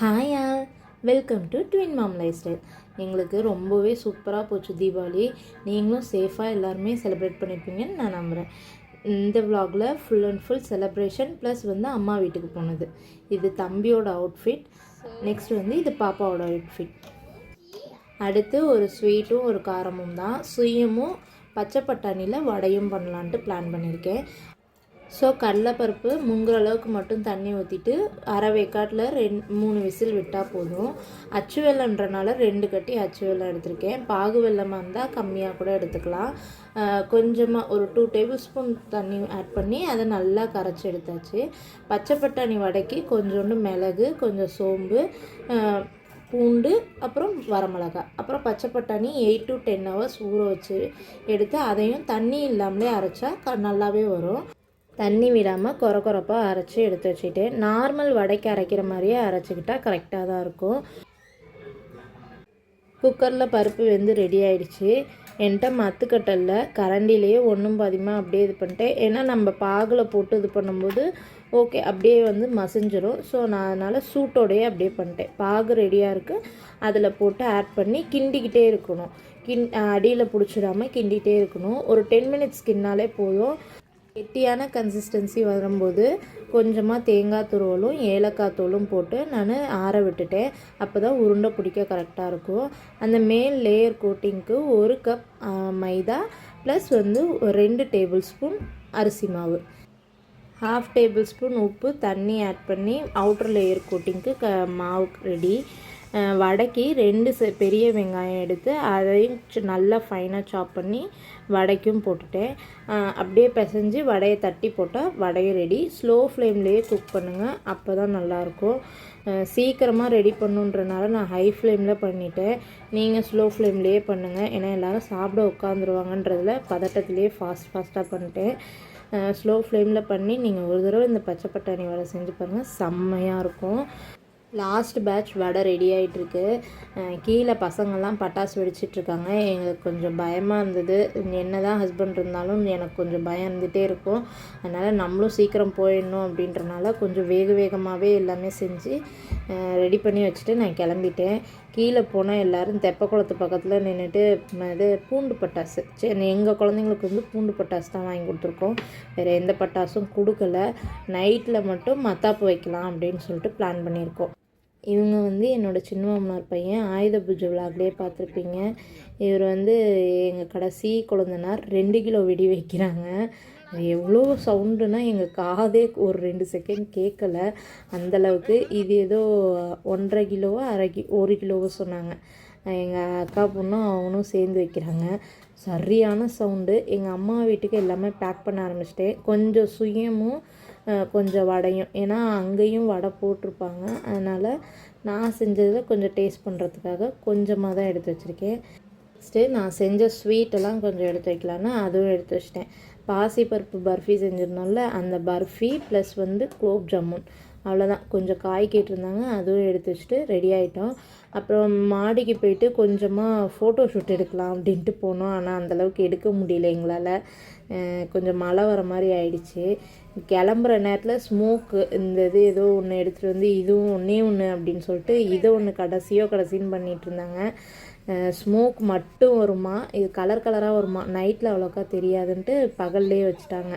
Hi all welcome to twin mom lifestyle எங்களுக்கு ரொம்பவே சூப்பராக போச்சு தீபாவளி. நீங்களும் சேஃபாக எல்லாருமே செலிப்ரேட் பண்ணியிருப்பீங்கன்னு நான் நம்புகிறேன் இந்த விலாகில் full and full celebration plus வந்து அம்மா வீட்டுக்கு போனது. இது தம்பியோட அவுட்ஃபிட் நெக்ஸ்ட் வந்து இது பாப்பாவோட அவுட்ஃபிட் அடுத்து ஒரு ஸ்வீட்டும் ஒரு காரமும் தான். சுயமும் பச்சை பட்டாணியில் வடையும் பண்ணலான்ட்டு பிளான் பண்ணியிருக்கேன் ஸோ கடலைப்பருப்பு முங்குற அளவுக்கு மட்டும் தண்ணி ஊற்றிட்டு அரை வேக்காட்டில் ரெண்டு மூணு விசில் விட்டால் போதும். அச்சு வெள்ளம்ன்றனால ரெண்டு கட்டி அச்சு வெல்லம் எடுத்திருக்கேன். பாகு வெல்லமாக இருந்தால் கம்மியாக கூட எடுத்துக்கலாம். கொஞ்சமாக ஒரு டூ டேபிள் ஸ்பூன் தண்ணி ஆட் பண்ணி அதை நல்லா கரைச்சி எடுத்தாச்சு. பச்சை பட்டாணி வடக்கி கொஞ்சோண்டு மிளகு கொஞ்சம் சோம்பு பூண்டு அப்புறம் வரமிளகா. அப்புறம் பச்சை பட்டாணி எயிட் டு டென் ஹவர்ஸ் ஊற வச்சு எடுத்து அதையும் தண்ணி இல்லாமலே அரைச்சா க நல்லாவே வரும். தண்ணி விடாமல் கொர கொரப்பாக அரைச்சி எடுத்து வச்சுட்டு நார்மல் வடைக்கு அரைக்கிற மாதிரியே அரைச்சிக்கிட்டால் கரெக்டாக தான் இருக்கும். குக்கரில் பருப்பு வெந்து ரெடி ஆயிடுச்சு. என்கிட்ட மத்துக்கட்டலில் கரண்டிலேயே ஒன்றும் பாதிமா அப்படியே இது பண்ணிட்டேன் ஏன்னா நம்ம பாகில் போட்டு இது பண்ணும்போது ஓகே அப்படியே வந்து மசிஞ்சிரும். ஸோ நான் அதனால் சூட்டோடையே அப்படியே பண்ணிட்டேன். பாகு ரெடியாக இருக்குது அதில் போட்டு ஆட் பண்ணி கிண்டிக்கிட்டே இருக்கணும். கிண் அடியில் பிடிச்சிடாம கிண்டிகிட்டே இருக்கணும். ஒரு டென் மினிட்ஸ் கின்னாலே போதும். கெட்டியான கன்சிஸ்டன்சி வரும்போது கொஞ்சமாக தேங்காய் துருவலும் ஏலக்காய் தூளும் போட்டு நான் ஆற விட்டுட்டேன். அப்போ தான் உருண்டை பிடிக்க கரெக்டாக இருக்கும். அந்த மேல் லேயர் கோட்டிங்க்கு ஒரு கப் மைதா ப்ளஸ் வந்து ரெண்டு டேபிள் ஸ்பூன் அரிசி மாவு. ஹாஃப் டேபிள் ஸ்பூன் உப்பு தண்ணி ஆட் பண்ணி அவுட்டர் லேயர் கோட்டிங்க்கு க மாவு ரெடி வடைக்கு ரெண்டு பெரிய வெங்காயம் எடுத்து அதையும் நல்லா ஃபைனாக சாப் பண்ணி வடைக்கும் போட்டுட்டேன். அப்படியே பிசைஞ்சு வடையை தட்டி போட்டால் வடையும் ரெடி ஸ்லோ ஃப்ளேம்லேயே குக் பண்ணுங்கள் அப்போ தான் நல்லாயிருக்கும் சீக்கிரமாக ரெடி பண்ணுன்றனால நான் ஹை ஃப்ளேமில் பண்ணிட்டேன். நீங்கள் ஸ்லோ ஃப்ளேம்லேயே பண்ணுங்கள் ஏன்னா எல்லோரும் சாப்பிட உட்காந்துருவாங்கன்றதில் பதட்டத்திலேயே ஃபாஸ்ட் ஃபாஸ்ட்டாக பண்ணிட்டேன். ஸ்லோ ஃப்ளேமில் பண்ணி நீங்கள் ஒரு தடவை இந்த பச்சை பட்டாணி வடை செஞ்சு பாருங்கள் செம்மையாக இருக்கும். லாஸ்ட் பேட்ச் வடை ரெடி ஆகிட்டுருக்கு கீழே பசங்கள்லாம் பட்டாசு வெடிச்சிட்ருக்காங்க எங்களுக்கு கொஞ்சம் பயமாக இருந்தது. என்ன தான் ஹஸ்பண்ட் இருந்தாலும் எனக்கு கொஞ்சம் பயம் இருந்துகிட்டே இருக்கும். அதனால் நம்மளும் சீக்கிரம் போயிடணும் அப்படின்றனால கொஞ்சம் வேக வேகமாகவே எல்லாமே செஞ்சு ரெடி பண்ணி வச்சுட்டு நான் கிளம்பிட்டேன். கீழே போனால் எல்லோரும் தெப்ப குளத்து பக்கத்தில் நின்றுட்டு இது பூண்டு பட்டாசு. சரி எங்கள் குழந்தைங்களுக்கு வந்து பூண்டு பட்டாசு தான் வாங்கி கொடுத்துருக்கோம். வேறு எந்த பட்டாசும் கொடுக்கல. நைட்டில் மட்டும் மத்தாப்பு வைக்கலாம் அப்படின்னு சொல்லிட்டு பிளான் பண்ணியிருக்கோம். இவங்க வந்து என்னோடய சின்ன மாமனார் பையன் ஆயுத பூஜை விழாக்லேயே பார்த்துருப்பீங்க. இவர் வந்து எங்கள் கடைசி குழந்தனார் ரெண்டு கிலோ வெடி வைக்கிறாங்க. எவ்வளோ சவுண்டுனா எங்கள் காதே ஒரு ரெண்டு செகண்ட் கேட்கல அந்தளவுக்கு இது ஏதோ ஒன்றரை கிலோவோ அரை கி ஒரு கிலோவோ சொன்னாங்க. எங்கள் அக்கா பொண்ணும் அவனும் சேர்ந்து வைக்கிறாங்க. சரியான சவுண்டு. எங்கள் அம்மா வீட்டுக்கு எல்லாமே பேக் பண்ண ஆரம்பிச்சிட்டேன். கொஞ்சம் சுயமும் கொஞ்சம் வடையும். ஏன்னா அங்கேயும் வடை போட்டிருப்பாங்க. அதனால் நான் செஞ்சதில் கொஞ்சம் டேஸ்ட் பண்ணுறதுக்காக கொஞ்சமாக தான் எடுத்து வச்சுருக்கேன். ஸ்டே நான் செஞ்ச ஸ்வீட்டெல்லாம் கொஞ்சம் எடுத்து வைக்கலான்னு அதுவும் எடுத்து வச்சிட்டேன். பாசிப்பருப்பு பர்ஃபி செஞ்சிருந்தோம்ல அந்த பர்ஃபி ப்ளஸ் வந்து குலோப் ஜாமுன். அவ்வளோதான் கொஞ்சம் காய் கேட்டிருந்தாங்க அதுவும் எடுத்து வச்சுட்டு ரெடி ஆகிட்டோம் அப்புறம் மாடிக்கு போயிட்டு கொஞ்சமாக ஃபோட்டோ ஷூட் எடுக்கலாம் அப்படின்ட்டு போனோம். ஆனால் அந்தளவுக்கு எடுக்க முடியல எங்களால். கொஞ்சம் மழை வர மாதிரி ஆயிடுச்சு. கிளம்புற நேரத்தில் ஸ்மோக்கு இந்த இது ஏதோ ஒன்று எடுத்துகிட்டு வந்து இதுவும் ஒன்றே ஒன்று அப்படின்னு சொல்லிட்டு இதை ஒன்று கடைசியோ கடைசின்னு பண்ணிகிட்டு இருந்தாங்க. ஸ்மோக் மட்டும் வருமா? இது கலர் கலராக வருமா? நைட்டில் அவ்வளோக்கா தெரியாதுன்ட்டு பகல்லே வச்சுட்டாங்க.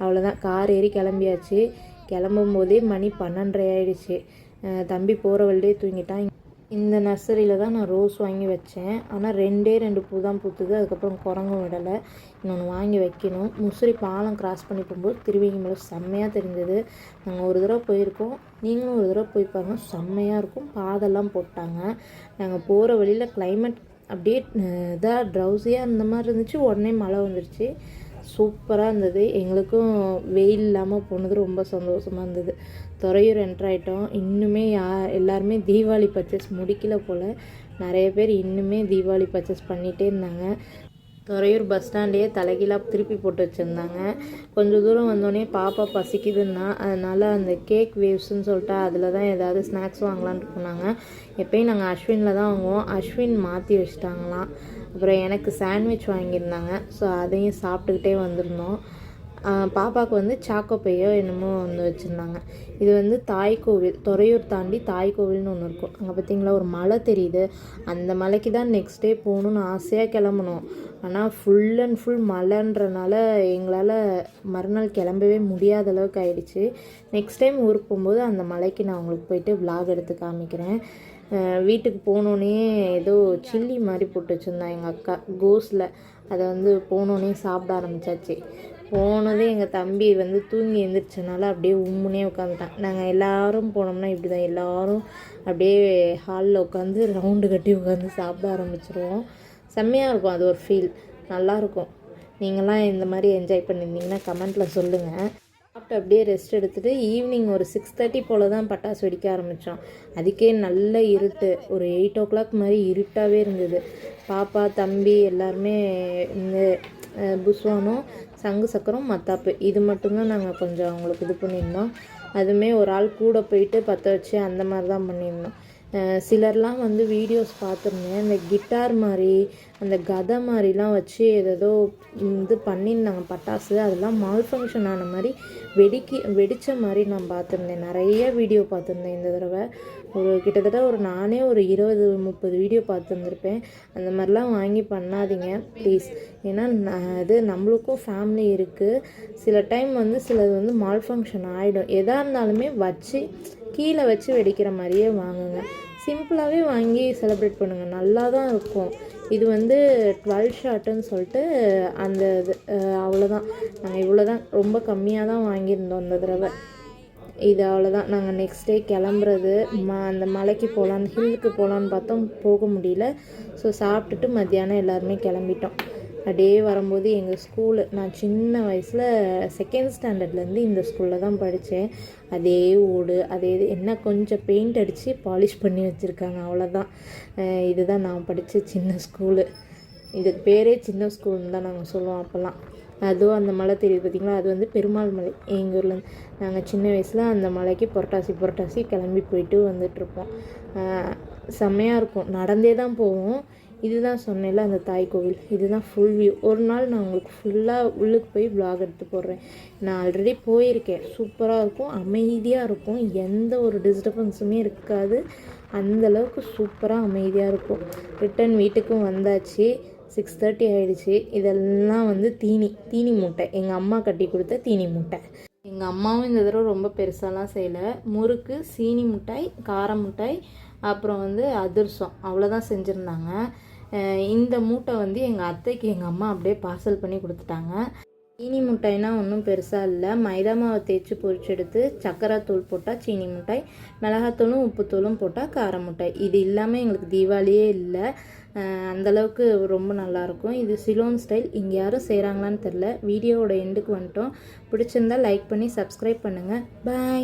அவ்வளோதான். கார் ஏறி கிளம்பியாச்சு. கிளம்பும் போதே மணி பன்னெண்டரை ஆயிடுச்சு. தம்பி போகிற வழியே தூங்கிட்டான். இந்த நர்சரியில் தான் நான் ரோஸ் வாங்கி வச்சேன். ஆனால் ரெண்டே ரெண்டு பூ தான் பூத்துது. அதுக்கப்புறம் குரங்கும் விடலை. இன்னொன்று வாங்கி வைக்கணும். முசிறி பாலம் கிராஸ் பண்ணி போகும்போது திருவேங்கமலை செம்மையாக தெரிஞ்சது. நாங்கள் ஒரு தடவை போயிருக்கோம். நீங்களும் ஒரு தடவை போய் பாருங்க. செம்மையாக இருக்கும். பாதெல்லாம் போட்டாங்க. நாங்கள் போகிற வழியில் கிளைமேட் அப்படியே இதாக ட்ரௌசியாக இருந்த மாதிரி இருந்துச்சு. உடனே மழை வந்துருச்சு. சூப்பராக இருந்தது. எங்களுக்கும் வெயில் இல்லாமல் போனது ரொம்ப சந்தோஷமாக இருந்தது. துறையூர் என்ட்ரு ஆகிட்டோம் இன்னுமே யா எல்லாருமே தீபாவளி பர்ச்சேஸ் முடிக்கல போல். நிறைய பேர் இன்னுமே தீபாவளி பர்ச்சேஸ் பண்ணிகிட்டே இருந்தாங்க. துறையூர் பஸ் ஸ்டாண்டையே தலைகீழாக திருப்பி போட்டு வச்சுருந்தாங்க. கொஞ்சம் தூரம் வந்தோடனே பாப்பா பசிக்குதுன்னா அதனால் அந்த கேக் வேவ்ஸ்ன்னு சொல்லிட்டு அதில் தான் ஏதாவது ஸ்நாக்ஸ் வாங்கலான்ட்டு போனாங்க. எப்பயும் நாங்கள் அஸ்வினில் தான் வாங்குவோம். அஸ்வின் மாற்றி வச்சுட்டாங்களாம். அப்புறம் எனக்கு சாண்ட்விச் வாங்கியிருந்தாங்க. ஸோ அதையும் சாப்பிட்டுக்கிட்டே வந்திருந்தோம். பாப்பாவுக்கு வந்து சாக்கோப்பையோ என்னமோ வந்து வச்சுருந்தாங்க. இது வந்து தாய் கோவில் துறையூர் தாண்டி தாய் கோவில்னு ஒன்று இருக்கும். அங்கே பார்த்தீங்களா ஒரு மலை தெரியுது. அந்த மலைக்கு தான் நெக்ஸ்ட் டே போகணுன்னு ஆசையாக கிளம்பணும் ஆனால் ஃபுல் அண்ட் ஃபுல் மழைன்றனால எங்களால் மறுநாள் கிளம்பவே முடியாத அளவுக்கு ஆயிடுச்சு. நெக்ஸ்ட் டைம் ஊருக்கு போகும்போது அந்த மலைக்கு நான் உங்களுக்கு போயிட்டு விலாக் எடுத்து காமிக்கிறேன். வீட்டுக்கு போனோடனே ஏதோ சில்லி மாதிரி போட்டு வச்சுருந்தான் எங்கள் அக்கா கோஸில். அதை வந்து போனோடனே சாப்பிட ஆரம்பிச்சாச்சு. போனதே எங்கள் தம்பி வந்து தூங்கி எழுந்திரிச்சனால அப்படியே உம்முனே உட்காந்துட்டான். நாங்கள் எல்லாரும் போனோம்னா இப்படி தான் எல்லோரும் அப்படியே ஹாலில் உட்காந்து ரவுண்டு கட்டி உட்காந்து சாப்பிட ஆரம்பிச்சிருவோம். செம்மையாக இருக்கும். அது ஒரு ஃபீல் நல்லாயிருக்கும் நீங்களாம் இந்த மாதிரி என்ஜாய் பண்ணியிருந்தீங்கன்னா கமெண்ட்டில் சொல்லுங்கள் சாப்பிட்டு அப்படியே ரெஸ்ட் எடுத்துகிட்டு ஈவினிங் ஒரு சிக்ஸ் தேர்ட்டி போல் தான் பட்டாசு வெடிக்க ஆரம்பித்தோம் அதுக்கே நல்ல இருட்டு. ஒரு எயிட் ஓ கிளாக் மாதிரி இருட்டாகவே இருந்தது. பாப்பா தம்பி எல்லாருமே இந்த புஸ்வானும் சங்கு சக்கரம் மத்தாப்பு. இது மட்டும்தான் நாங்கள் கொஞ்சம் அவங்களுக்கு இது பண்ணியிருந்தோம். அதுவுமே ஒரு ஆள் கூட போயிட்டு பற்ற வச்சு அந்த மாதிரி தான் பண்ணியிருந்தோம். சிலர்லாம் வந்து வீடியோஸ் பார்த்துருந்தேன். இந்த கிட்டார் மாதிரி அந்த கதை மாதிரிலாம் வச்சு ஏதேதோ இது பண்ணியிருந்தாங்க பட்டாசு. அதெல்லாம் மால் ஃபங்க்ஷன் ஆன மாதிரி வெடிக்கி வெடித்த மாதிரி நான் பார்த்துருந்தேன். நிறைய வீடியோ பார்த்துருந்தேன் இந்த தடவை. ஒரு கிட்டத்தட்ட ஒரு நானே ஒரு இருபது முப்பது வீடியோ பார்த்துருந்துருப்பேன். அந்த மாதிரிலாம் வாங்கி பண்ணாதீங்க ப்ளீஸ் ஏன்னா நான் இது நம்மளுக்கும் ஃபேமிலி இருக்குது சில டைம் வந்து சிலது வந்து மால் ஃபங்க்ஷன் ஆகிடும் எதாக இருந்தாலுமே வச்சு கீழே வச்சு வெடிக்கிற மாதிரியே வாங்குங்க. சிம்பிளாகவே வாங்கி செலிப்ரேட் பண்ணுங்கள் நல்லா தான் இருக்கும். இது வந்து டுவெல் ஷாட்டுன்னு சொல்லிட்டு அந்த இது அவ்வளோதான் நாங்கள் இவ்வளோ தான் ரொம்ப கம்மியாக தான் வாங்கியிருந்தோம் அந்த தடவை. இது அவ்வளோதான் நாங்கள் நெக்ஸ்ட் டே கிளம்புறது ம அந்த மலைக்கு போகலான்னு ஹில்லுக்கு போகலான்னு பார்த்தோம். போக முடியல. ஸோ சாப்பிட்டுட்டு மத்தியானம் எல்லாருமே கிளம்பிட்டோம். அப்படியே வரும்போது எங்கள் ஸ்கூலு நான் சின்ன வயசில் செகண்ட் ஸ்டாண்டர்ட்லேருந்து இந்த ஸ்கூலில் தான் படித்தேன் அதே ஓடு அதே இது. என்ன கொஞ்சம் பெயிண்ட் அடித்து பாலிஷ் பண்ணி வச்சுருக்காங்க. அவ்வளோதான் இதுதான் நான் படித்த சின்ன ஸ்கூலு இதுக்கு பேரே சின்ன ஸ்கூல்னு தான் நாங்கள் சொல்லுவோம் அப்போல்லாம். அதுவும் அந்த மலை தெரியுது பார்த்திங்களா அது வந்து பெருமாள் மலை. எங்கள் ஊரில் நாங்கள் சின்ன வயசில் அந்த மலைக்கு புரட்டாசி புரட்டாசி கிளம்பி போயிட்டு வந்துட்டுருப்போம். செம்மையாக இருக்கும். நடந்தே தான் போவோம். இதுதான் சொன்னேன்ல அந்த தாய் கோவில். இதுதான் ஃபுல் வியூ ஒரு நாள் நான் உங்களுக்கு ஃபுல்லாக உள்ளுக்கு போய் vlog எடுத்து போடுறேன். நான் ஆல்ரெடி போயிருக்கேன். சூப்பராக இருக்கும். அமைதியாக இருக்கும். எந்த ஒரு டிஸ்டர்பன்ஸுமே இருக்காது. அந்தளவுக்கு சூப்பராக அமைதியாக இருக்கும். ரிட்டன் வீட்டுக்கும் வந்தாச்சு. சிக்ஸ் தேர்ட்டி ஆகிடுச்சு இதெல்லாம் வந்து தீனி தீனி மூட்டை. எங்கள் அம்மா கட்டி கொடுத்த தீனி மூட்டை. எங்கள் அம்மாவும் இந்த தடவை ரொம்ப பெருசாலாம் செய்யலை. முறுக்கு சீனி மிட்டாய் கார மிட்டாய் அப்புறம் வந்து அதிர்சம். அவ்வளோதான் செஞ்சுருந்தாங்க. இந்த மூட்டை வந்து எங்கள் அத்தைக்கு எங்கள் அம்மா அப்படியே பார்சல் பண்ணி கொடுத்துட்டாங்க. சீனி மிட்டாய்னா ஒன்றும் பெருசாக இல்லை. மைதா மாவை தேய்ச்சி பொரிச்செடுத்து சக்கரை தூள் போட்டால் சீனி மிட்டாய் மிளகாத்தூளும் உப்புத்தூளும் போட்டால் கார மிட்டாய். இது இல்லாமல் எங்களுக்கு தீபாவளியே இல்லை. அந்தளவுக்கு அந்த அளவுக்கு ரொம்ப நல்லாயிருக்கும் இது சிலோன் ஸ்டைல். இங்கே யாரும் செய்கிறாங்களான்னு தெரில வீடியோவோட எண்டுக்கு வந்துட்டோம். பிடிச்சிருந்தா லைக் பண்ணி சப்ஸ்கிரைப் பண்ணுங்கள் பாய்.